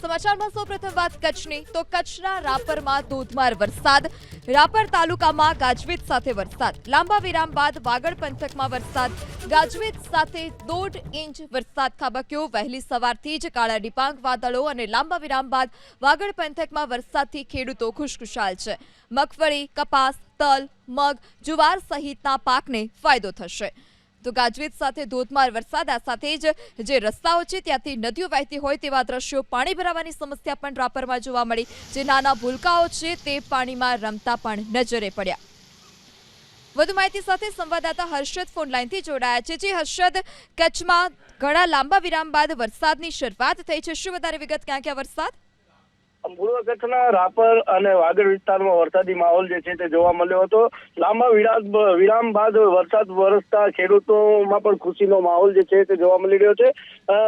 સમાચારમાં સૌપ્રથમ વાત કચ્છની. તો કચ્છના રાપરમાં ધોધમાર વરસાદ. રાપર તાલુકામાં ગાજવીજ સાથે વરસાદ. લાંબા વિરામ બાદ વાગડ પંથકમાં વરસાદ. ગાજવીજ સાથે દોઢ ઇંચ વરસાદ ખાબક્યો. વહેલી સવારથી જ કાળા ડિપાંગ વાદળો અને લાંબા વિરામ બાદ વાગડ પંથકમાં વરસાદથી ખેડૂતો ખુશખુશાલ છે. મગફળી, કપાસ, તલ, મગ, જુવાર સહિતના પાકને ફાયદો થશે. તો ગાજવીજ સાથે ધોધમાર વરસાદ, આ સાથે જ જે રસ્તાઓ છે ત્યાંથી નદીઓ વહેતી હોય તેવા દ્રશ્યો પાણી ભરાવાની સમસ્યા પણ રાપરમાં જોવા મળી. જે નાના ભૂલકાઓ છે તે પાણીમાં રમતા પણ નજરે પડ્યા. વધુ માહિતી સાથે સંવાદદાતા હર્ષદ ફોન લાઈનથી જોડાયા છે. જે હર્ષદ, કચ્છમાં ઘણા લાંબા વિરામ બાદ વરસાદની શરૂઆત થઈ છે. શું વધારે વિગત? ક્યાં ક્યાં વરસાદ? પૂર્વ કચ્છના રાપર અને વાગડ વિસ્તારમાં વરસાદી માહોલ જે છે તે જોવા મળ્યો હતો. લાંબા વિરામ વિરામ બાદ વરસાદ વરસતા ખેડૂતોમાં પણ ખુશીનો માહોલ જે છે તે જોવા મળી રહ્યો છે.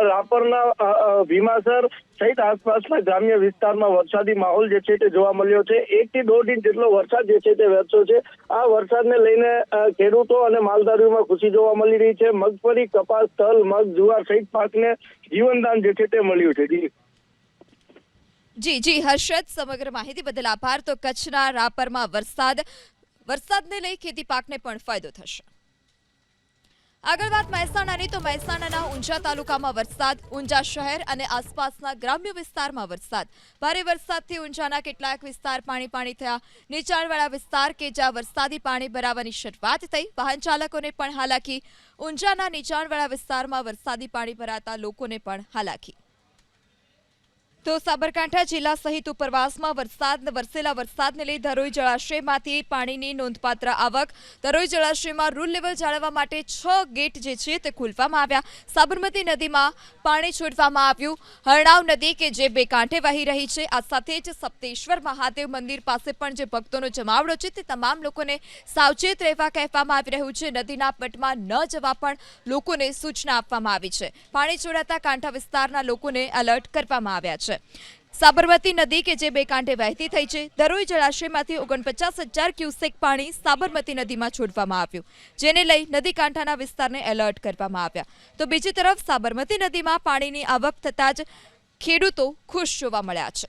રાપરના ભીમાસર સહિત આસપાસના ગ્રામ્ય વિસ્તારમાં વરસાદી માહોલ જે છે તે જોવા મળ્યો છે. એક થી દોઢ ઇંચ જેટલો વરસાદ જે છે તે વરસ્યો છે. આ વરસાદને લઈને ખેડૂતો અને માલધારીઓમાં ખુશી જોવા મળી રહી છે. મગફળી, કપાસ, તલ, મગ, જુવાર સહિત પાકને જીવનદાન જે છે તે મળ્યું છે. જી. જી જી, હર્ષદ, સમગ્ર માહિતી બદલ આભાર. તો કચ્છના રાપરમાં વરસાદ, વરસાદને લઈ ખેતી પાકને પણ ફાયદો થશે. આગળ વાત મહેસાણાની. તો મહેસાણાના ઊંઝા તાલુકામાં વરસાદ, ઊંઝા શહેર અને આસપાસના ગ્રામ્ય વિસ્તારમાં વરસાદ. ભારે વરસાદથી ઊંઝાના કેટલાક વિસ્તાર પાણી પાણી થયા. નીચાણવાળા વિસ્તાર કે જ્યાં વરસાદી પાણી ભરાવાની શરૂઆત થઈ, વાહન ચાલકોને પણ હાલાકી. ઊંઝાના નીચાણવાળા વિસ્તારમાં વરસાદી પાણી ભરાતા લોકોને પણ હાલાકી. તો સાબરકાંઠા જિલ્લા સહિત ઉપરવાસમાં વરસાદ વરસેલા વરસાદને લઈ ધરોઈ જળાશયમાંથી પાણીની નોંધપાત્ર આવક. ધરોઈ જળાશયમાં રૂલ લેવલ જાળવવા માટે છ ગેટ જે છે તે ખોલવામાં આવ્યા. સાબરમતી નદીમાં પાણી છોડવામાં આવ્યું. હરણાવ નદી કે જે બે કાંઠે વહી રહી છે, આ સાથે જ સપ્તેશ્વર મહાદેવ મંદિર પાસે પણ જે ભક્તોનો જમાવડો છે તે તમામ લોકોને સાવચેત રહેવા કહેવામાં આવી રહ્યું છે. નદીના પટમાં ન જવા પણ લોકોને સૂચના આપવામાં આવી છે. પાણી છોડાતા કાંઠા વિસ્તારના લોકોને એલર્ટ કરવામાં આવ્યા છે. સાબરમતી નદી કે જે બે કાંઠે વહેતી થઈ છે, દરોઈ જળાશયમાંથી ઓગણપચાસ હજાર ક્યુસેક પાણી સાબરમતી નદીમાં છોડવામાં આવ્યું, જેને લઈ નદી કાંઠાના વિસ્તારને એલર્ટ કરવામાં આવ્યા. તો બીજી તરફ સાબરમતી નદીમાં પાણીની આવક થતાં જ ખેડૂતો ખુશ જોવા મળ્યા છે.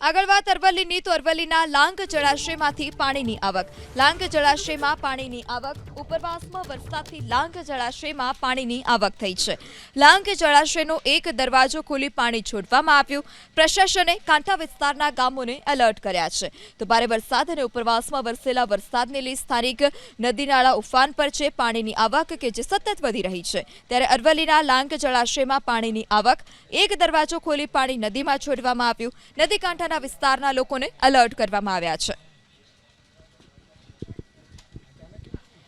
આગળ વાત અરવલ્લીની, તો અરવલ્લીના લાંગ જળાશયમાંથી પાણીની આવક. લાંગ જળાશયમાં પાણીની આવક, ઉપરવાસમાં વરસાદથી લાંગ જળાશયમાં પાણીની આવક થઈ છે. લાંગ જળાશયનો એક દરવાજો ખોલી પાણી છોડવામાં આવ્યું. પ્રશાસને કાંઠા વિસ્તારના ગામોને એલર્ટ કર્યા છે. તો ભારે વરસાદ અને ઉપરવાસમાં વરસેલા વરસાદને લઈ સ્થાનિક નદી નાળા ઉફાન પર છે પાણીની આવક કે જે સતત વધી રહી છે. ત્યારે અરવલ્લીના લાંગ જળાશયમાં પાણીની આવક, એક દરવાજો ખોલી પાણી નદીમાં છોડવામાં આવ્યું. નદી કાંઠાના વિસ્તારના લોકોને એલર્ટ કરવામાં આવ્યા છે.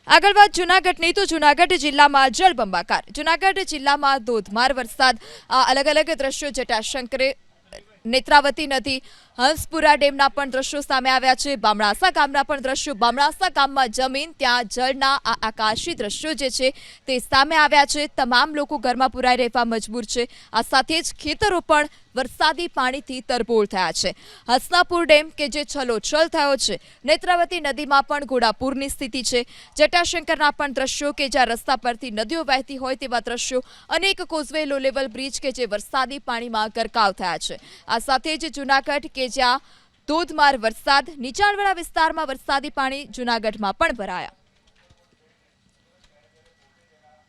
આગળ વાત જૂનાગઢની, તો જુનાગઢ જિલ્લામાં જળબંબાકાર જુનાગઢ જિલ્લામાં ધોધમાર વરસાદ. અલગ અલગ દ્રશ્યો જટાશંકરે નેત્રાવતી નદી હંસપુરા ડેમના પણ દ્રશ્યો સામે આવ્યા છે. બામણાસા ગામના પણ દ્રશ્યો. બામણાસા ગામમાં જમીન, ત્યાં જળના આ આકાશી દ્રશ્યો જે છે તે સામે આવ્યા છે. તમામ લોકો ઘરમાં પુરાઈ રહેવા મજબૂર છે. આ સાથે જ ખેતરો પણ વરસાદી પાણીથી તરબોળ થયા છે. હસનાપુર ડેમ કે જે છલોછલ થયો છે, નેત્રાવતી નદીમાં પણ ઘોડાપુરની સ્થિતિ છે. જટાશંકરના પણ દ્રશ્યો કે જ્યાં રસ્તા પરથી નદીઓ વહેતી હોય તેવા દ્રશ્યો, અનેક કોઝવે, લો લેવલ બ્રિજ કે જે વરસાદી પાણીમાં ગરકાવ થયા છે. આ સાથે જ જુનાગઢ કે જ્યાં ધોધમાર વરસાદ, નીચાણવાળા વિસ્તારમાં વરસાદી પાણી જુનાગઢમાં પણ ભરાયા.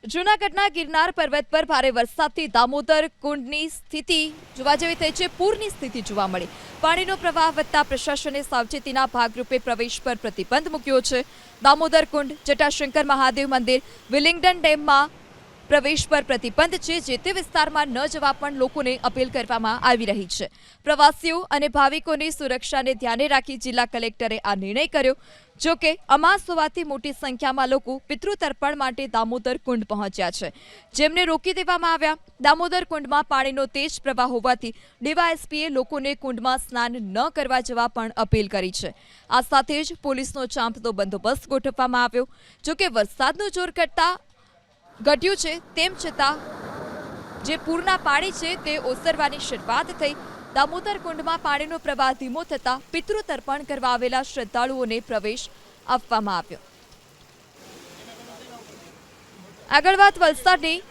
જૂનાગઢના ગિરનાર પર્વત પર ભારે વરસાદથી દામોદર કુંડની સ્થિતિ જોવા જેવી થઈ છે. પૂરની સ્થિતિ જોવા મળી. પાણીનો પ્રવાહ વધતા પ્રશાસને સાવચેતીના ભાગરૂપે પ્રવેશ પર પ્રતિબંધ મૂક્યો છે. દામોદર કુંડ, જટાશંકર મહાદેવ મંદિર, વિલિંગડન ડેમમાં પ્રવેશ પર પ્રતિબંધ છે, જે તે વિસ્તારમાં ન જવા પણ લોકોને અપીલ કરવામાં આવી રહી છે. પ્રવાસીઓ અને ભાવિકોની સુરક્ષાને ધ્યાને રાખી જિલ્લા કલેક્ટરે આ નિર્ણય કર્યો. જો કે, અમાસ હોવાથી મોટી સંખ્યામાં લોકો પિતૃતર્પણ માટે દામોદર કુંડ પહોંચ્યા છે. જેમને રોકી દેવામાં આવ્યા. દામોદર કુંડમાં પાણીનો તેજ પ્રવાહ હોવાથી ડીવાયએસપીએ લોકોને કુંડમાં સ્નાન ન કરવા જવા પણ અપીલ કરી છે. આ સાથે જ પોલીસનો ચાંપતો બંદોબસ્ત ગોઠવવામાં આવ્યો. જો કે વરસાદનું જોર કરતા ઘટ્યું છે, તેમ છતાં જે પૂરના પાણી છે, તે ઓસરવાની શરૂઆત થઈ. દામોદર કુંડમાં પાણીનો પ્રવાહ ધીમો થતાં પિતૃ તર્પણ કરવા આવેલા શ્રદ્ધાળુઓને પ્રવેશ આપવામાં આવ્યો. આગળ વાત વલસાડની.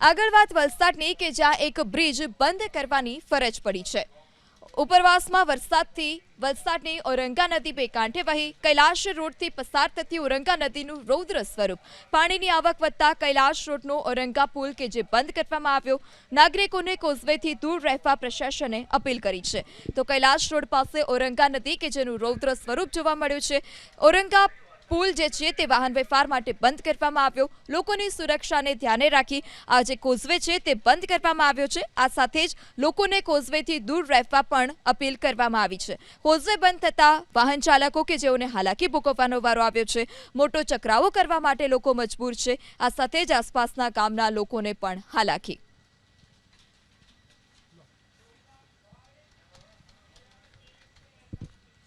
આગળ વાત વલસાડની કે જ્યાં એક બ્રિજ બંધ કરવાની ફરજ પડી છે. ઉપરવાસમાં વરસાદથી, વલસાડની ઔરંગા નદી બે કાંઠે વહી, કૈલાશ રોડથી પસાર થતી ઔરંગા નદીનું રૌદ્ર સ્વરૂપ. પાણીની આવક વધતા કૈલાશ રોડનો ઔરંગા પુલ કે જે બંધ કરવામાં આવ્યો, નાગરિકોને કોઝવેથી દૂર રહેવા પ્રશાસને અપીલ કરી છે. તો કૈલાશ રોડ પાસે ઔરંગા નદી કે જેનું રૌદ્ર સ્વરૂપ જોવા મળ્યું છે, ઔરંગા પુલ જે છે તે વાહન વ્યવહાર માટે બંધ કરવામાં આવ્યો. લોકોની સુરક્ષાને ધ્યાને રાખી આ જે કોઝવે છે તે બંધ કરવામાં આવ્યો છે. આ સાથે જ લોકોને કોઝવેથી દૂર રહેવા પણ અપીલ કરવામાં આવી છે. કોઝવે બંધ થતાં વાહન ચાલકો કે જેઓને હાલાકી ભોગવવાનો વારો આવ્યો છે, મોટો ચકરાવો કરવા માટે લોકો મજબૂર છે. આ સાથે જ આસપાસના ગામના લોકોને પણ હાલાકી.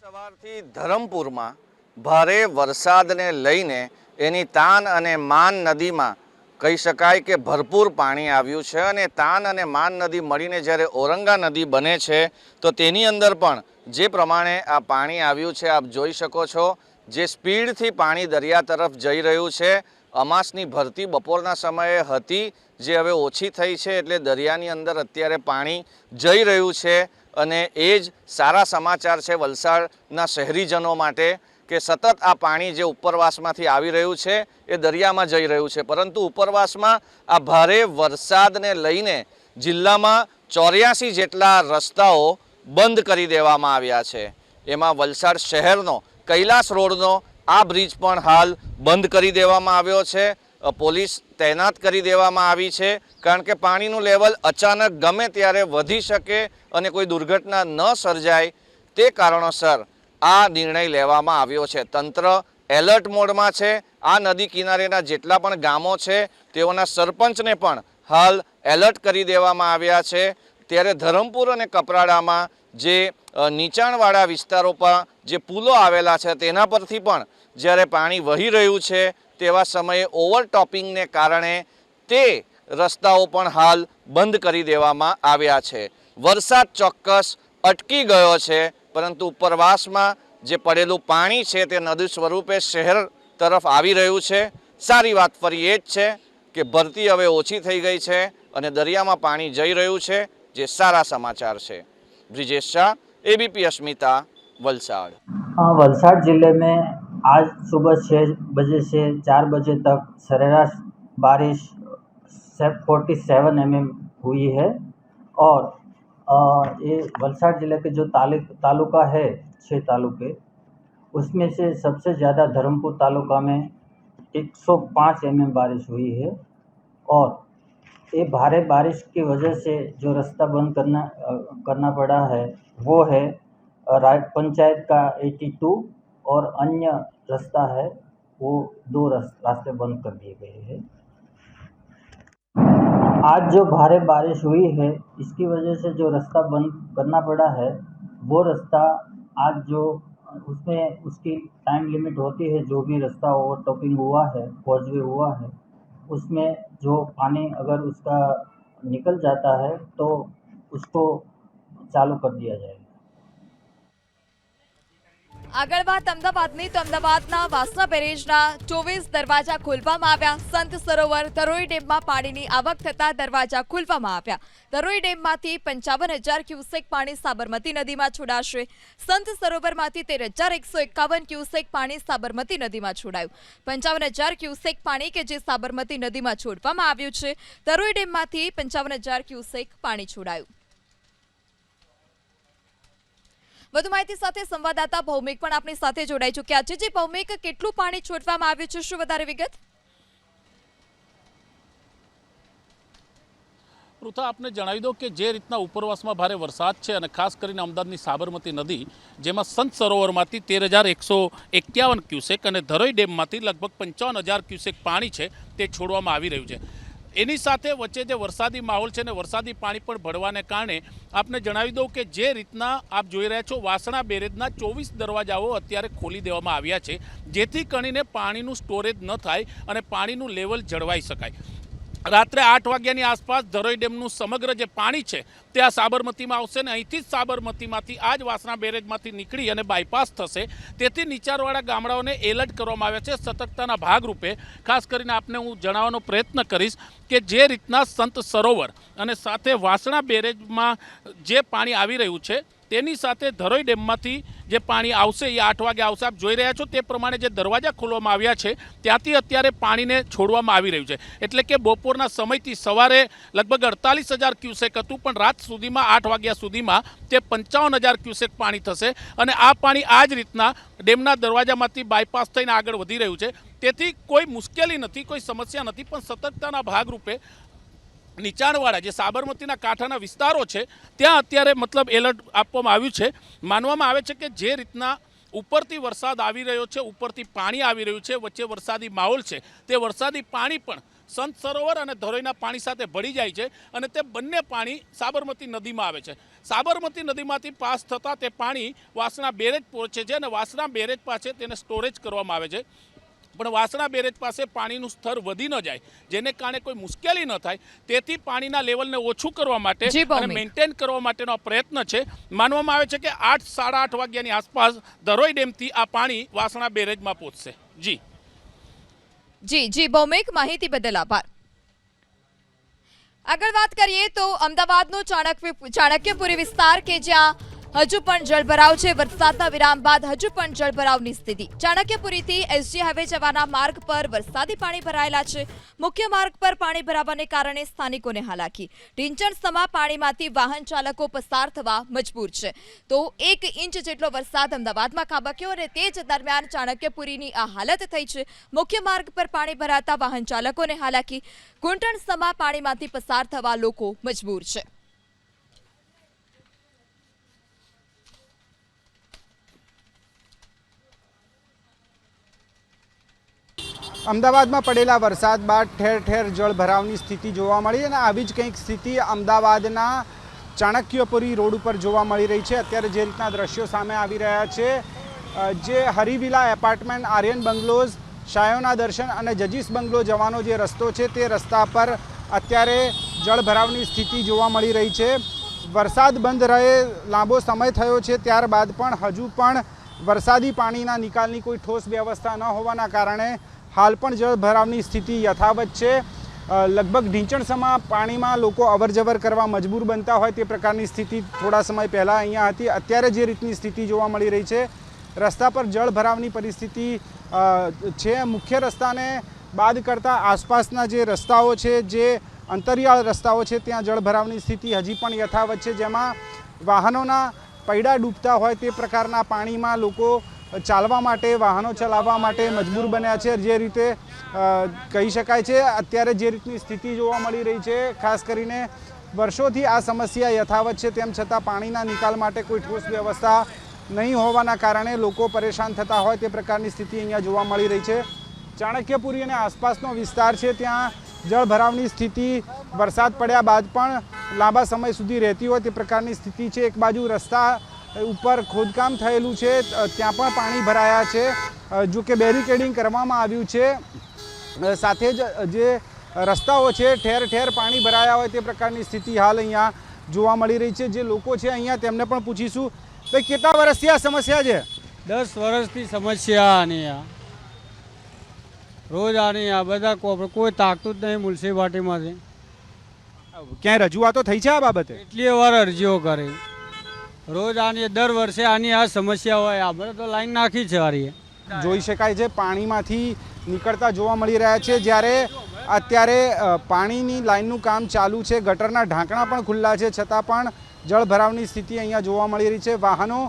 સવારથી ધરમપુરમાં ભારે વરસાદને લઈને એની તાન અને માન નદીમાં કહી શકાય કે ભરપૂર પાણી આવ્યું છે અને તાન અને માન નદી મળીને જ્યારે ઓરંગા નદી બને છે, તો તેની અંદર પણ જે પ્રમાણે આ પાણી આવ્યું છે, આપ જોઈ શકો છો, જે સ્પીડથી પાણી દરિયા તરફ જઈ રહ્યું છે, અમાસની ભરતી બપોરના સમયે હતી, જે હવે ઓછી થઈ છે એટલે દરિયાની અંદર અત્યારે પાણી જઈ રહ્યું છે અને એ જ સારા સમાચાર છે વલસાડના શહેરીજનો માટે. કે સતત આ પાણી જે ઉપરવાસમાંથી આવી રહ્યું છે, એ દરિયામાં જઈ રહ્યું છે. પરંતુ ઉપરવાસમાં આ ભારે વરસાદને લઈને જિલ્લામાં ચોર્યાસી જેટલા રસ્તાઓ બંધ કરી દેવામાં આવ્યા છે. એમાં વલસાડ શહેરનો કૈલાસ રોડનો આ બ્રિજ પણ હાલ બંધ કરી દેવામાં આવ્યો છે. પોલીસ તૈનાત કરી દેવામાં આવી છે, કારણ કે પાણીનું લેવલ અચાનક ગમે ત્યારે વધી શકે અને કોઈ દુર્ઘટના ન સર્જાય તે કારણોસર આ નિર્ણય લેવામાં આવ્યો છે. તંત્ર એલર્ટ મોડમાં છે. આ નદી કિનારેના જેટલા પણ ગામો છે, તેઓના સરપંચને પણ હાલ એલર્ટ કરી દેવામાં આવ્યા છે. ત્યારે ધરમપુર અને કપરાડામાં જે નીચાણવાળા વિસ્તારો પર જે પુલો આવેલા છે, તેના પરથી પણ જ્યારે પાણી વહી રહ્યું છે, તેવા સમયે ઓવરટોપિંગને કારણે તે રસ્તાઓ પણ હાલ બંધ કરી દેવામાં આવ્યા છે. વરસાદ ચોક્કસ અટકી ગયો છે. પરંતુ ઉપરવાસમાં જે પડેલું પાણી છે તે નદી સ્વરૂપે શહેર તરફ આવી રહ્યું છે સારી વાત ફરી એ જ છે કે ભરતી હવે ઓછી થઈ ગઈ છે અને દરિયામાં પાણી જઈ રહ્યું છે જે સારા સમાચાર છે બ્રિજેશ શાહ एबीपी अस्मिता वलसाड़ हाँ वलसाड जिले में आज सुबह छः बजे से चार बजे तक सरेराश बारिश फोर्टी सेवन एम हुई है और अ, ये वलसाड ज़िले के जो तालुक तालुका है छः तालुके, उसमें से सबसे ज़्यादा धर्मपुर तालुका में 105 एम बारिश हुई है और ये भारी बारिश की वजह से जो रास्ता बंद करना करना पड़ा है, वो है पंचायत का 82 और अन्य रास्ता है, वो दो रास्ते बंद कर दिए गए हैं। आज जो भारी बारिश हुई है, इसकी वजह से जो रास्ता बंद करना पड़ा है, वो रास्ता आज जो, उसमें उसकी टाइम लिमिट होती है, जो भी रास्ता ओवर टॉपिंग हुआ है कॉजवे हुआ है, उसमें जो पानी अगर उसका निकल जाता है तो उसको चालू कर दिया जाएगा। આગળ વાત અમદાવાદની, તો અમદાવાદના વાસણા બેરેજના ચોવીસ દરવાજા ખોલવામાં આવ્યા. સંત સરોવર ધરોઈ ડેમમાં પાણીની આવક થતા દરવાજા ખોલવામાં આવ્યા. ધરોઈ ડેમમાંથી પંચાવન હજાર ક્યુસેક પાણી સાબરમતી નદીમાં છોડાશે. સંત સરોવરમાંથી તેર હજાર એકસો એકાવન ક્યુસેક પાણી સાબરમતી નદીમાં છોડાયું. પંચાવન હજાર ક્યુસેક પાણી કે જે સાબરમતી નદીમાં છોડવામાં આવ્યું છે, ધરોઈ ડેમમાંથી પંચાવન હજાર ક્યુસેક પાણી છોડાયું. વધુ માહિતી સાથે સંવાદદાતા ભૌમિક પણ આપણી સાથે જોડાઈ ચૂક્યા છે. જે, ભૌમિક, કેટલું પાણી છોડવામાં આવ્યું છે? શું વધારે વિગત? પૃથા, આપને જણાવી દો કે જે રીતના ઉપરવાસમાં ભારે વરસાદ છે અને ખાસ કરીને અમદાવાદની સાબરમતી નદી, જેમાં સંત સરોવરમાંથી તેર હજાર એકસો એકાવન ક્યુસેક અને ધરોઈ ડેમમાંથી લગભગ પંચાવન હજાર ક્યુસેક પાણી છે તે છોડવામાં આવી રહ્યું છે. એની સાથે વચ્ચે જે વરસાદી માહોલ છે ને વરસાદી પાણી પણ ભળવાને કારણે આપને જણાવી દઉં કે જે રીતના આપ જોઈ રહ્યા છો, વાસણા બેરેજના ચોવીસ દરવાજાઓ અત્યારે ખોલી દેવામાં આવ્યા છે, જેથી કરીને પાણીનું સ્ટોરેજ ન થાય અને પાણીનું લેવલ જળવાઈ શકાય. રાત્રે આઠ વાગ્યાની આસપાસ ધરોઈ ડેમનું સમગ્ર જે પાણી છે તે આ સાબરમતીમાં આવશે ને અહીંથી જ સાબરમતીમાંથી આ જ વાસણા બેરેજમાંથી નીકળી અને બાયપાસ થશે. તેથી નીચાણવાળા ગામડાઓને એલર્ટ કરવામાં આવ્યા છે. સતર્કતાના ભાગરૂપે ખાસ કરીને આપને હું જણાવવાનો પ્રયત્ન કરીશ કે જે રીતના સંત સરોવર અને સાથે વાસણા બેરેજમાં જે પાણી આવી રહ્યું છે તેની સાથે ધરોઈ ડેમમાંથી જે પાણી આવશે, એ આઠ વાગે આવશે, આપ જોઈ રહ્યા છો તે પ્રમાણે જે દરવાજા ખોલવામાં આવ્યા છે, ત્યાંથી અત્યારે પાણીને છોડવામાં આવી રહ્યું છે. એટલે કે બપોરના સમયથી સવારે લગભગ અડતાલીસ હજાર ક્યુસેક હતું, પણ રાત સુધીમાં, આઠ વાગ્યા સુધીમાં તે પંચાવન હજાર ક્યુસેક પાણી થશે અને આ પાણી આ જ રીતના ડેમના દરવાજામાંથી બાયપાસ થઈને આગળ વધી રહ્યું છે. તેથી કોઈ મુશ્કેલી નથી, કોઈ સમસ્યા નથી, પણ સતર્કતાના ભાગરૂપે નીચાણવાળા જે સાબરમતીના કાંઠાના વિસ્તારો છે, ત્યાં અત્યારે મતલબ એલર્ટ આપવામાં આવ્યું છે. માનવામાં આવે છે કે જે રીતના ઉપરથી વરસાદ આવી રહ્યો છે, ઉપરથી પાણી આવી રહ્યું છે, વચ્ચે વરસાદી માહોલ છે, તે વરસાદી પાણી પણ સંત સરોવર અને ધરોઈના પાણી સાથે ભળી જાય છે અને તે બંને પાણી સાબરમતી નદીમાં આવે છે. સાબરમતી નદીમાંથી પાસ થતાં તે પાણી વાસણા બેરેજ પહોંચે છે અને વાસણા બેરેજ પાસે તેને સ્ટોરેજ કરવામાં આવે છે. પણ વાસણા બેરેજ પાસે પાણીનું સ્તર વધી ન જાય જેને કારણે કોઈ મુશ્કેલી ન થાય. તેથી પાણીના લેવલને ઓછું કરવા માટે અને મેન્ટેન કરવા માટેનો પ્રયત્ન છે. માનવામાં આવે છે કે આઠ સાડા આઠ વાગ્યાની આસપાસ ધરોઈ ડેમથી આ પાણી વાસણા બેરેજમાં પહોંચશે. જી. જી જી ભૌમિક માહિતી બદલ આભાર. આગળ વાત કરીએ તો અમદાવાદનો ચાણક્ય ચાણક્યપુરી વિસ્તાર કે જ્યાં હજુ પણ જળભરાવ છે. વરસાદના વિરામ બાદ હજુ પણ જળભરાવની સ્થિતિ. ચાણક્યપુરીથી એસજી હાઈવે જવાના માર્ગ પર વરસાદી પાણી ભરાયેલા છે. મુખ્ય માર્ગ પર પાણી ભરાવાને કારણે સ્થાનિકોને હાલાકી. ઢીંચણ સમા પાણીમાંથી વાહન ચાલકો પસાર થવા મજબૂર છે. તો એક ઇંચ જેટલો વરસાદ અમદાવાદમાં ખાબક્યો અને તે જ દરમિયાન ચાણક્યપુરીની આ હાલત થઈ છે. મુખ્ય માર્ગ પર પાણી ભરાતા વાહન ચાલકોને હાલાકી. ઘૂંટણ સમા પાણીમાંથી પસાર થવા લોકો મજબૂર છે. અમદાવાદમાં પડેલા વરસાદ બાદ ઠેર ઠેર જળભરાવની સ્થિતિ જોવા મળી અને આવી જ કંઈક સ્થિતિ અમદાવાદના ચાણક્યપુરી રોડ ઉપર જોવા મળી રહી છે. અત્યારે જે રીતના દ્રશ્યો સામે આવી રહ્યા છે જે હરિવિલા એપાર્ટમેન્ટ, આર્યન બંગલોઝ, શાયોના દર્શન અને જજીસ બંગલો જવાનો જે રસ્તો છે તે રસ્તા પર અત્યારે જળભરાવની સ્થિતિ જોવા મળી રહી છે. વરસાદ બંધ રહે, લાંબો સમય થયો છે, ત્યારબાદ પણ હજુ પણ વરસાદી પાણીના નિકાલની કોઈ ઠોસ વ્યવસ્થા ન હોવાના કારણે હાલ પણ જળભરાવની સ્થિતિ યથાવત છે. લગભગ ઢીંચણસમાં પાણીમાં લોકો અવરજવર કરવા મજબૂર બનતા હોય તે પ્રકારની સ્થિતિ થોડા સમય પહેલાં અહીંયા હતી. અત્યારે જે રીતની સ્થિતિ જોવા મળી રહી છે, રસ્તા પર જળભરાવની પરિસ્થિતિ છે. મુખ્ય રસ્તાને બાદ કરતાં આસપાસના જે રસ્તાઓ છે, જે અંતરિયાળ રસ્તાઓ છે, ત્યાં જળભરાવની સ્થિતિ હજી પણ યથાવત છે. જેમાં વાહનોના પૈડા ડૂબતા હોય તે પ્રકારના પાણીમાં લોકો ચાલવા માટે, વાહનો ચલાવવા માટે મજબૂર બન્યા છે. જે રીતે કહી શકાય છે, અત્યારે જે રીતની સ્થિતિ જોવા મળી રહી છે, ખાસ કરીને વર્ષોથી આ સમસ્યા યથાવત છે, તેમ છતાં પાણીના નિકાલ માટે કોઈ ઠોસ વ્યવસ્થા નહીં હોવાના કારણે લોકો પરેશાન થતા હોય તે પ્રકારની સ્થિતિ અહીંયા જોવા મળી રહી છે. ચાણક્યપુરી અને આસપાસનો વિસ્તાર છે, ત્યાં જળભરાવની સ્થિતિ, વરસાદ પડ્યા બાદ પણ લાંબા સમય સુધી રહેતી હોય તે પ્રકારની સ્થિતિ છે. એક બાજુ રસ્તા ઉપર ખોદકામ થયેલું છે. ત્યાં પણ પાણી ભરાયા છે. જો કે બેરિકેડિંગ કરવામાં આવ્યું છે. સાથે જ જે રસ્તાઓ છે ઠેર ઠેર પાણી ભરાયા હોય તે પ્રકારની સ્થિતિ હાલ અહીંયા જોવા મળી રહી છે. જે લોકો છે અહીંયા તેમને પણ પૂછીશું. ભાઈ કેટલા વર્ષથી આ સમસ્યા છે? દસ વર્ષથી સમસ્યા આની આ. રોજ આની આ બધા કોઈ તાકતું જ નહીં મ્યુનિસિપાલિટીમાંથી ક્યાંય રજૂઆતો થઈ છે આ બાબતે? એટલી વાર અરજીઓ કરી. રોજ આની દર વર્ષે આની આ સમસ્યા હોય આપણે તો લાઈન નાખી છે વારી જોઈ શકાય છે, પાણીમાંથી નીકળતા જોવા મળી રહ્યા છે. જ્યારે અત્યારે પાણીની લાઈનનું કામ ચાલુ છે, ગટરના ઢાંકણા પણ ખુલ્લા છે, છતાં પણ જળભરાવની સ્થિતિ અહીંયા જોવા મળી રહી છે. વાહનો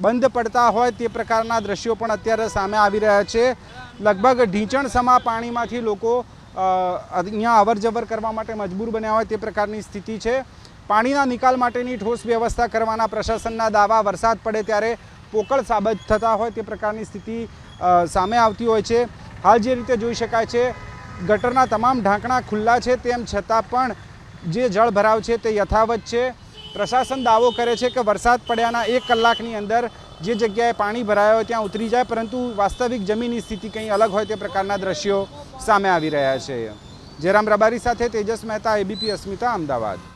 બંધ પડતા હોય તે પ્રકારના દ્રશ્યો પણ અત્યારે સામે આવી રહ્યા છે. લગભગ ઢીંચણ સમા પાણીમાંથી લોકો અહીંયા અવર કરવા માટે મજબૂર બન્યા હોય તે પ્રકારની સ્થિતિ છે. પાણીના નિકાલ માટેની ઠોસ વ્યવસ્થા કરવાના પ્રશાસનના દાવા, વરસાદ પડે ત્યારે પોકળ સાબત થતા હોય તે પ્રકારની સ્થિતિ સામે આવતી હોય છે. હાલ જે રીતે જોઈ શકાય છે, ગટરના તમામ ઢાંકણા ખુલ્લા છે, તેમ છતાં પણ જે જળ ભરાવ છે તે યથાવત છે. પ્રશાસન દાવો કરે છે કે વરસાદ પડ્યાના એક કલાકની અંદર જે જગ્યાએ પાણી ભરાયો હોય ત્યાં ઉતરી જાય, પરંતુ વાસ્તવિક જમીનની સ્થિતિ કંઈ અલગ હોય તે પ્રકારના દ્રશ્યો સામે આવી રહ્યા છે. જયરામ રબારી સાથે તેજસ મહેતા, એબીપી અસ્મિતા, અમદાવાદ.